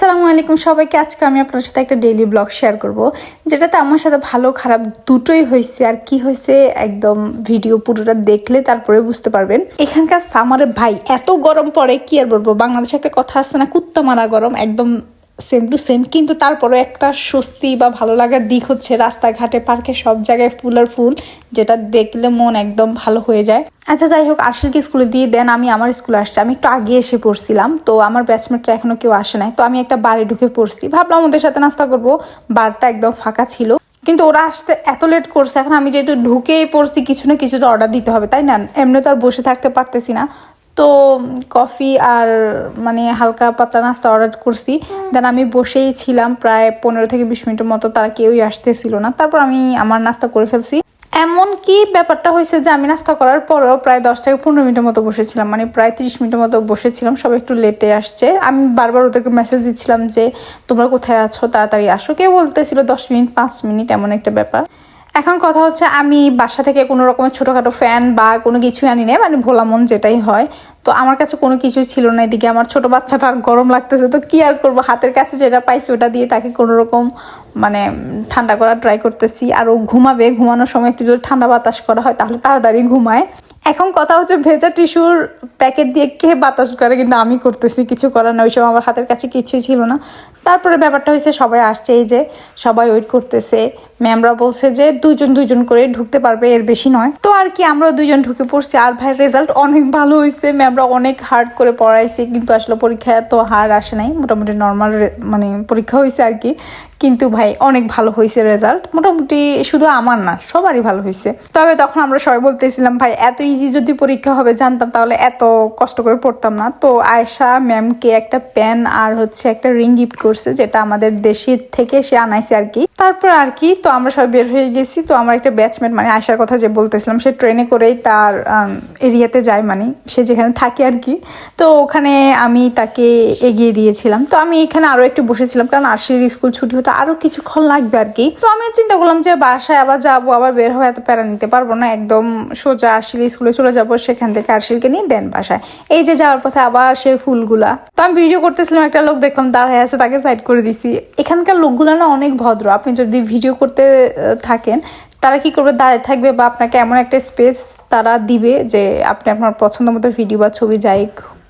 আসসালামু আলাইকুম সবাইকে। আজকে আমি আপনার সাথে একটা ডেইলি ব্লগ শেয়ার করব। যেটাতে আমার সাথে ভালো খারাপ দুটোই হয়েছে আর কি হয়েছে একদম ভিডিও পুরোটা দেখলে তারপরে বুঝতে পারবেন। এখানকার সামারে ভাই, এত গরম পড়ে, কি আর বলব? বাংলাদেশে একটা কথা আসছে না, কুত্তা মারা গরম, একদম সেম টু সেম কিন্তু তারপরে একটা স্বস্তি বা ভালো লাগার দিক হচ্ছে রাস্তাঘাটে, পার্কে সব জায়গায় ফুল আর ফুল, যেটা দেখলে মন একদম ভালো হয়ে যায়। আচ্ছা যাই হোক, আশিলকে স্কুলে দিয়ে দেন, আমি আমার স্কুলে আসছি। আমি একটু আগে এসে পড়ছিলাম, তো আমার ব্যাচমেটরা এখনও কেউ আসে নাই। তো আমি একটা বাড়ি ঢুকে পড়ছি। ভাবলাম ওদের সাথে নাস্তা করব, বারটা একদম ফাঁকা ছিল। কিন্তু ওরা আসতে এত লেট করছে, এখন আমি যেহেতু ঢুকেই পড়ছি, কিছু না কিছু তো অর্ডার দিতে হবে, তাই না? এমনি তো আর বসে থাকতে পারতেছি না। তো কফি আর মানে হালকা পাতলা নাস্তা অর্ডার করছি। দেন আমি বসেই ছিলাম প্রায় পনেরো থেকে বিশ মিনিটের মতো, তারা কেউই আসতেছিল না। তারপর আমি আমার নাস্তা করে ফেলছি। এমন কি ব্যাপারটা হয়েছে যে আমি নাস্তা করার পরেও প্রায় দশ থেকে পনেরো মিনিটের মতো বসেছিলাম। মানে প্রায় তিরিশ মিনিটের মতো বসেছিলাম সব একটু লেটে আসছে। আমি বারবার ওদেরকে মেসেজ দিচ্ছিলাম যে, তোমরা কোথায় আছো? তাড়াতাড়ি আসো। কেউ বলতেছিল দশ মিনিট, পাঁচ মিনিট, এমন একটা ব্যাপার। এখন কথা হচ্ছে আমি বাসা থেকে কোনো রকমের ছোটোখাটো ফ্যান বা কোনো কিছুই আনি না মানে ভোলা মন যেটাই হয়। তো আমার কাছে কোনো কিছুই ছিল না, এদিকে আমার ছোট বাচ্চাটা আর গরম লাগতেছে। তো কি আর করব? হাতের কাছে যেটা পাইছি ওটা দিয়ে তাকে কোনো রকম মানে ঠান্ডা করার ট্রাই করতেছি। আর ও ঘুমাবে, ঘুমানোর সময় একটু যদি ঠান্ডা বাতাস করা হয় তাহলে তাড়াতাড়ি ঘুমায়। এখন কথা হচ্ছে ভেজা টিস্যুর প্যাকেট দিয়ে কে বাতাস করে, কিন্তু আমি করতেছি, কিছু করার না ওই সময় আমার হাতের কাছে কিছুই ছিল না। তারপরে ব্যাপারটা হয়েছে, সবাই আসছে এই যে, সবাই ওয়েট করতেছে। ম্যামরা বলছে যে দুজন দুজন করে ঢুকতে পারবে, এর বেশি নয়। তো আর কি আমরা দুজন ঢুকে পড়ছি। আর ভাই রেজাল্ট অনেক ভালো হয়েছে। ম্যামরা অনেক হার্ড করে পড়াইছে, কিন্তু আসলে পরীক্ষা এত হার আসে নাই। মোটামুটি নর্মাল মানে পরীক্ষা হয়েছে আর কি। কিন্তু ভাই, অনেক ভালো হয়েছে রেজাল্ট মোটামুটি শুধু আমার না, সবারই ভালো হয়েছে। তবে তখন আমরা সবাই বলতেছিলাম, ভাই, এত ইজি যদি পরীক্ষা হবে, জানতাম তাহলে এত কষ্ট করে পড়তাম না। তো আয়সা ম্যামকে একটা পেন আর হচ্ছে একটা রিং গিফট করছে। যেটা আমাদের দেশের থেকে সে আনাইছে আর কি। তারপর আর কি, তো আমরা সবাই বের হয়ে গেছি। তো আমার একটা ব্যাচমেট মানে আয়সার কথা যে বলতেছিলাম, সে ট্রেনে করেই তার এরিয়াতে যায় মানে সে যেখানে থাকে আর কি। তো ওখানে আমি তাকে এগিয়ে দিয়েছিলাম। তো আমি এখানে আরও একটু বসেছিলাম, কারণ আরশির স্কুল ছুটি হতে আরও কিছুক্ষণ লাগবে আর কি। তো আমি চিন্তা করলাম যে বাসায় আবার যাব, আবার বের হয়ে এত প্যারা নিতে পারব না, একদম সোজা আরশিল স্কুলে চলে যাব, সেখান থেকে আরশিলকে নিয়ে দেন বাসায়। এই যে যাওয়ার পথে আবার সেই ফুলগুলা। তো আমি ভিডিও করতেছিলাম, একটা লোক দেখলাম দাঁড়ায় আছে, তাকে সাইড করে দিছি। এখানকার লোকগুলো না অনেক ভদ্র। আপনি যদি ভিডিও করতে থাকেন, তারা কি করবে? দাঁড়িয়ে থাকবে বা আপনাকে এমন একটা স্পেস তারা দিবে যে আপনি আপনার পছন্দ মতো ভিডিও বা ছবি যাই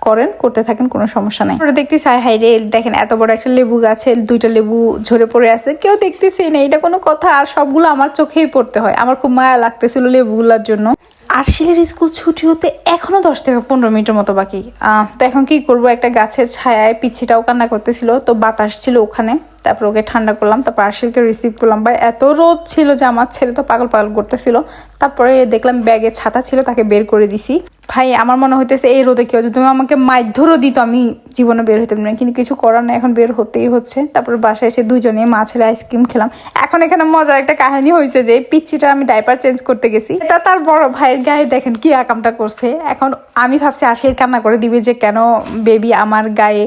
করেন, করতে থাকেন, কোনো সমস্যা নাই। আমরা দেখতেছি হাই হাই রে, দেখেন এত বড় একটা লেবু গাছে দুইটা লেবু ঝরে পড়ে আছে। কেউ দেখতেছি না। এটা কোনো কথা, আর সবগুলো আমার চোখেই পড়তে হয়। আমার খুব মায়া লাগতেছিল লেবুগুলোর জন্য। আর শিলের স্কুল ছুটি হতে এখনও দশ থেকে পনেরো মিনিটের মতো বাকি। তো এখন কি করব? একটা গাছের ছায়ায় পিছিটাও কান্না করতেছিল, তো বাতাস ছিল ওখানে। তারপর ওকে ঠান্ডা করলাম, তারপর আরশিলকে রিসিভ করলাম। বা এত রোদ ছিল যে আমার ছেলে তো পাগল পাগল করতেছিল। তারপরে দেখলাম ব্যাগে ছাতা ছিল, তাকে বের করে দিছি। ভাই, আমার মনে হইতেছে এই রোদে কেউ যদি তুমি আমাকে মাধ্যরও দিত, আমি জীবনে বের হইতাম না। কিন্তু কিছু করার না এখন বের হতেই হচ্ছে। তারপর বাসায় এসে দুজনে মাছের আইসক্রিম খেলাম। এখন এখানে মজার একটা কাহিনী হয়েছে যে পিচ্ছিটা আমি ডাইপার চেঞ্জ করতে গেছি। এটা তার বড় ভাইয়ের গায়ে দেখেন কি আকামটা করছে। এখন আমি ভাবছি, আশির কান্না করে দিবে যে কেন বেবি আমার গায়ে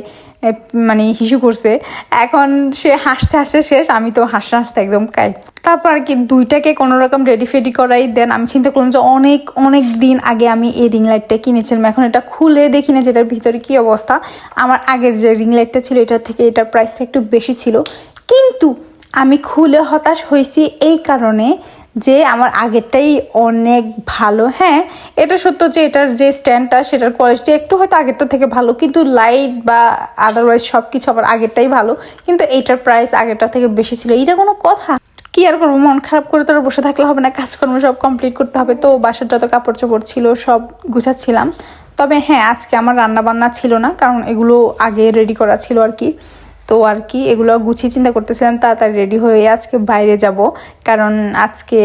মানে হিসু করছে। এখন সে হাসতে হাসতে শেষ, আমি তো হাসতে হাসতে একদম কাই। তারপর আর কি দুইটাকে কোনো রকম রেডি ফেডি করাই দেন আমি চিন্তা করলাম যে অনেক অনেক দিন আগে আমি এই রিং লাইটটা কিনেছিলাম। এখন এটা খুলে দেখি না যেটার ভিতরে কি অবস্থা। আমার আগের যে রিং লাইটটা ছিল, এটার থেকে এটার প্রাইসটা একটু বেশি ছিল। কিন্তু আমি খুলে হতাশ হয়েছি এই কারণে যে আমার আগেরটাই অনেক ভালো। হ্যাঁ এটা সত্য যে এটার যে স্ট্যান্ডটা সেটার কোয়ালিটি একটু হয়তো আগেরটা থেকে ভালো, কিন্তু লাইট বা আদারওয়াইজ সব কিছু আবার আগেরটাই ভালো। কিন্তু এইটার প্রাইস আগেরটা থেকে বেশি ছিল। এইটা কোনো কথা। কি আর করব? মন খারাপ করে তো আর বসে থাকলে হবে না। কাজকর্ম সব কমপ্লিট করতে হবে। তো বাসার যত কাপড় চোপড় ছিল, সব গুছাচ্ছিলাম। তবে হ্যাঁ আজকে আমার রান্না বান্না ছিল না, কারণ এগুলো আগে রেডি করা ছিল আর কি। তো আর কি, এগুলো গুছিয়ে চিন্তা করতেছিলাম, তাড়াতাড়ি রেডি হয়ে আজকে বাইরে যাব। কারণ আজকে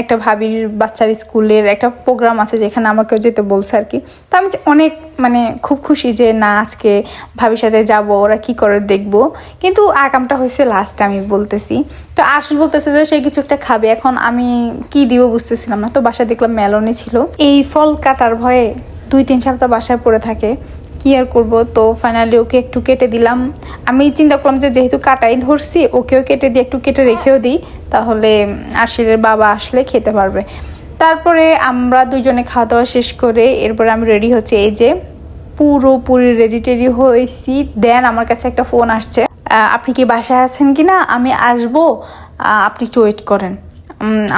একটা ভাবির বাচ্চার স্কুলের একটা প্রোগ্রাম আছে যেখানে আমাকেও যেতে বলছে আর কি। তো আমি অনেক মানে খুব খুশি যে না, আজকে ভাবির সাথে যাব, ওরা কি করে দেখব। কিন্তু আকামটা হয়েছে লাস্ট আমি বলতেছি। তো আসল বলতেছে যে সে কিছু একটা খাবে, এখন আমি কি দিব বুঝতেছিলাম না। তো বাসায় দেখলাম মেলনে ছিল। এই ফল কাটার ভয়ে দুই তিন সপ্তাহ বাসায় পড়ে থাকে। কি আর করব? তো ফাইনালি ওকে একটু কেটে দিলাম। আমি চিন্তা করলাম যে যেহেতু কাটাই ধরছি, ওকেও কেটে দিয়ে একটু কেটে রেখেও দিই, তাহলে আশিরের বাবা আসলে খেতে পারবে। তারপরে আমরা দুজনে খাওয়া দাওয়া শেষ করে এরপরে আমি রেডি হচ্ছে। এই যে পুরোপুরি রেডি টেডি হয়েছি। দেন আমার কাছে একটা ফোন আসছে। আপনি কি বাসায় আছেন কি না আমি আসব। আপনি একটু ওয়েট করেন।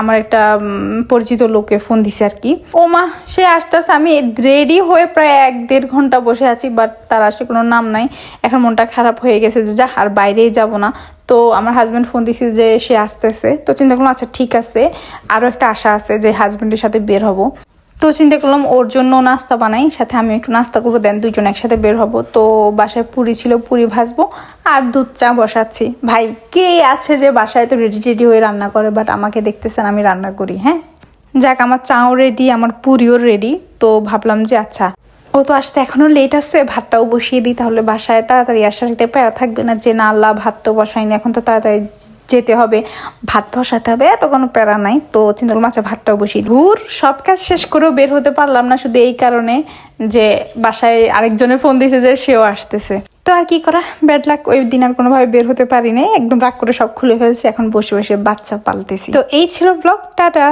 আমার একটা পরিচিত লোকে ফোন দিছে আর কি। ও মা, সে আসতেছে, আমি রেডি হয়ে প্রায় এক দেড় ঘণ্টা বসে আছি বাট তার আসে কোনো নাম নাই। এখন মনটা খারাপ হয়ে গেছে যে যা আর বাইরেই যাব না। তো আমার হাজব্যান্ড ফোন দিছে যে, সে আসতেছে। তো চিন্তা করলাম আচ্ছা ঠিক আছে। আরও একটা আশা আছে যে হাজব্যান্ডের সাথে বের হব। তো চিন্তা করলাম ওর জন্য নাস্তা বানাই, সাথে আমি একটু নাস্তা করব দেন দুজন একসাথে বের হব। তো বাসায় পুরি ছিল, পুরি ভাজবো, আর দুধ চা বসাচ্ছি। ভাই, কে আছে যে বাসায় তো রেডি টেডি হয়ে রান্না করে বাট আমাকে দেখতেছেন, আমি রান্না করি হ্যাঁ? যাক, আমার চাও রেডি আমার পুরিও রেডি তো ভাবলাম যে আচ্ছা। ও তো আসতে এখনও লেট আছে, ভাতটাও বসিয়ে দিই, তাহলে বাসায় তাড়াতাড়ি আসার একটা প্যারা থাকবে না, যে না, আল্লাহ ভাত তো বসাইনি এখন তো তাড়াতাড়ি যেতে হবে। ভাত বসাতে হবে এত কোনো প্যারা নাই তো চিন্তা করলাম আচ্ছা ভাতটাও বসি। ধুর সব কাজ শেষ করেও বের হতে পারলাম না শুধু এই কারণে যে বাসায় আরেকজনের ফোন দিয়েছে যে সেও আসতেছে। তো আর কি করা? ব্যাড লাক ওই দিন আর কোনোভাবে বের হতে পারিনি একদম রাগ করে সব খুলে ফেলছি এখন বসে বসে বাচ্চা পালতেছি। তো এই ছিল ব্লগ টাটা!